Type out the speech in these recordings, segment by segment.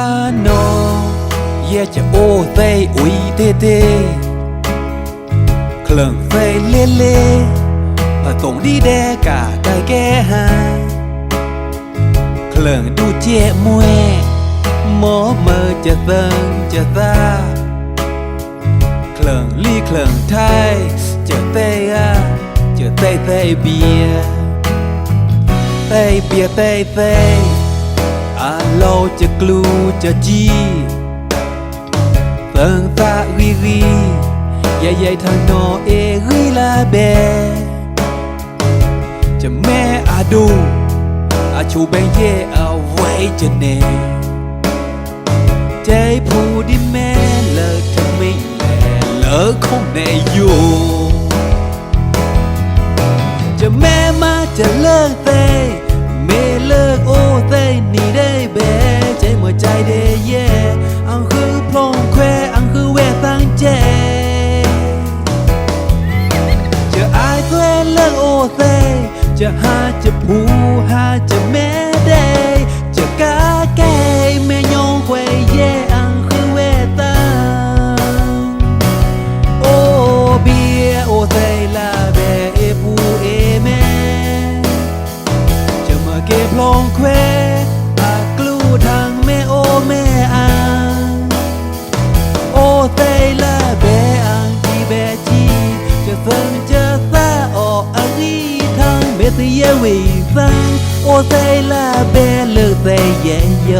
าโนเย่จะโอเตอุยเตเตเครื่องเตเลเลผตรงดีแดกาไกแก้หาเครื่ อาเราจะกลูจะจีเฟิงตาวีวีใหญ่ใหญ่ทางนอเอริลาเบ จะแม่อาดูอาชูแบงเยเอาไว้จะเน่ใจผู้ดิแม่เลิกทำไม่แลเลิกคง จะหาจะผู้หาจะแม่างเบตเยวีซังโอไซลาเบเลิกเตยเยโย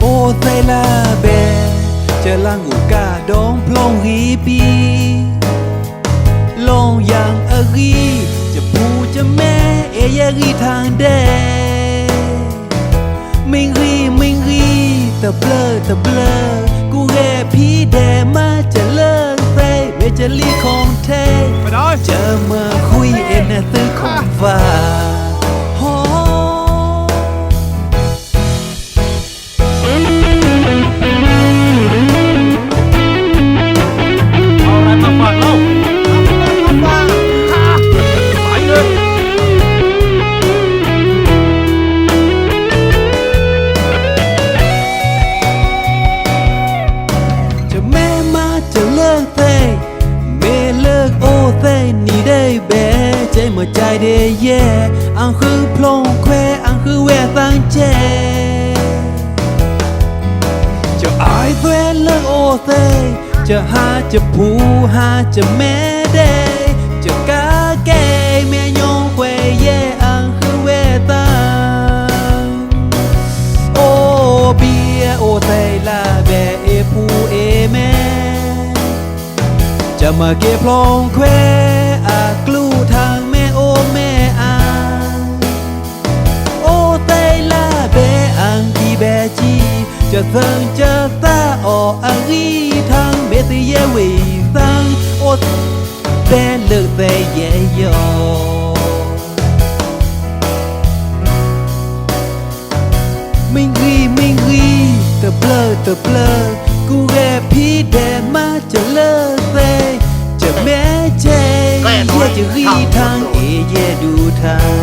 โอไซลาเบจะลังอุกาดองพลอง จะเลิกเมเลิกโอเตยนี่ได้เบใจหมดใจได้แย่อังคือพลงแควอังคือแวตังเจจะอายเวนเลิกโอเตยจะหาจะผูหาจะแม่เด้ จะมาเก็บพลองแควอากลูทางแม่โอแม่อังโอไซลาเบอังกีแบจีจะเซิงจะตาอออังอีทางเบตเยวีซังโอเตเลิกเตเยโย ไ จะรีทางเอเย่ดูทาง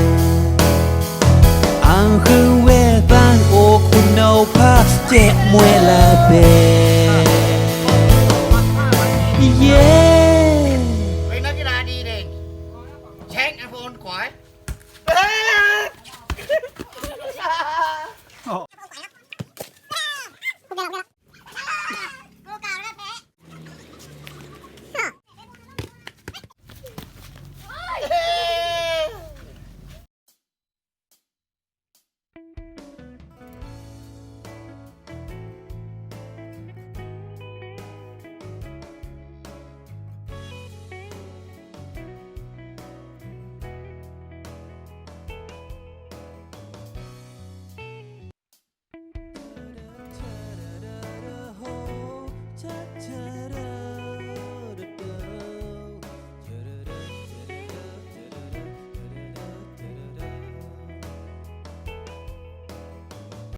อังคือแวตั้งโอคุณเอาผ้าเจ็บมวยลาเบเย่เป็นนักกีฬาดีเด่นแช่งไอโฟนขวาย Put that